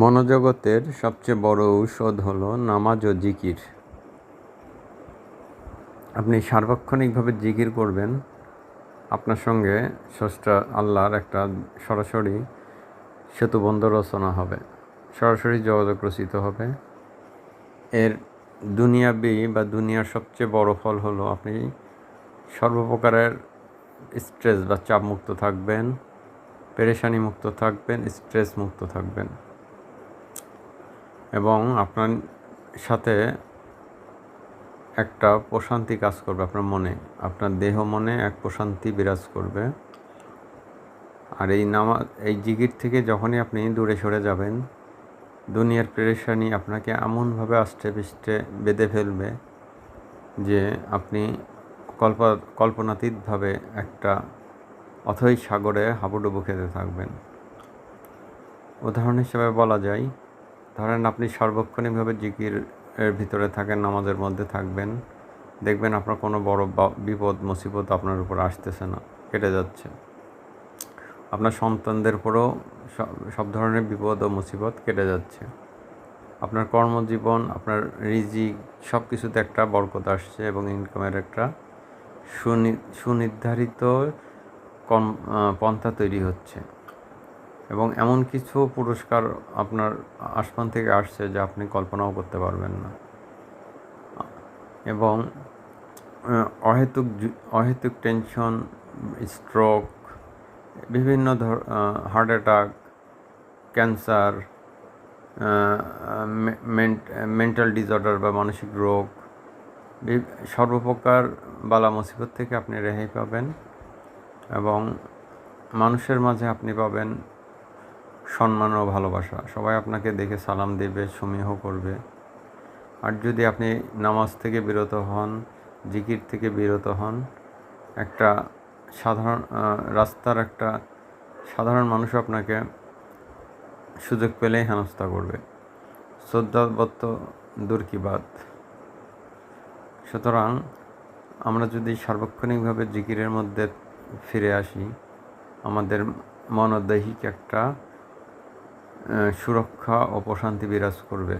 মনোজগতের সবচেয়ে বড় ঔষধ হলো নামাজ ও জিকির। আপনি সার্বক্ষণিকভাবে জিকির করবেন, আপনার সঙ্গে স্রষ্টা আল্লাহর একটা সরাসরি সেতুবন্ধ রচনা হবে, সরাসরি যোগাযোগ রচিত হবে। এর দুনিয়াবি বা দুনিয়ার সবচেয়ে বড় ফল হলো আপনি সর্বপ্রকারের স্ট্রেস বা চাপ মুক্ত থাকবেন পেরেশানি মুক্ত থাকবেন স্ট্রেস মুক্ত থাকবেন। এবং আপনার সাথে একটা প্রশান্তি কাজ করবে আপনার মনে। আপনার দেহ মনে এক প্রশান্তি বিরাজ করবে। আর এই নামা এই জিগির থেকে যখনই আপনি দূরে সরে যাবেন, দুনিয়ার পেরেশানি আপনাকে এমনভাবে আষ্টে পিষ্টে বেঁধে ফেলবে যে আপনি কল্প, কল্পনাতীতভাবে একটা অথই সাগরে হাবুডুবু খেতে থাকবেন। উদাহরণ হিসেবে বলা যায় ধরেন আপনি সার্বক্ষণিকভাবে জিকির এর ভিতরে থাকেন, নামাজের মধ্যে থাকবেন, দেখবেন আপনার কোনো বড় বিপদ, মুসিবত আপনার উপর আসতেছে না, কেটে যাচ্ছে। আপনার সন্তানদের উপরও সব ধরনের বিপদ ও মুসিবত কেটে যাচ্ছে। আপনার কর্মজীবন, আপনার রিজিক সব কিছুতে একটা বরকত আসছে এবং ইনকামের একটা সুনি, সুনির্ধারিত কর্ম পন্থা তৈরি হচ্ছে। এবং এমন কিছু পুরস্কার আপনার আসমান থেকে আসছে যা আপনি কল্পনাও করতে পারবেন না। এবং অহেতুক অহেতুক টেনশন, স্ট্রোক, বিভিন্ন ধর heart attack, cancer mental disorder বা মানসিক রোগ সর্বপ্রকার বালা মুসিবত থেকে আপনি রেহাই পাবেন এবং মানুষের মাঝে আপনি পাবেন সম্মান ও ভালোবাসা। সবাই আপনাকে দেখে সালাম দেবে, সমীহ করবে। আর যদি আপনি নামাজ থেকে বিরত হন, জিকির থেকে বিরত হন, একটা সাধারণ রাস্তার একটা সাধারণ মানুষ আপনাকে সুযোগ পেলেই হেনস্থা করবে। শ্রদ্ধাবত্ত দূর কি বাদ সুতরাং আমরা যদি সার্বক্ষণিকভাবে জিকিরের মধ্যে ফিরে আসি, আমাদের মনোদৈহিক একটা সুরক্ষা ও প্রশান্তি বিরাজ করবে।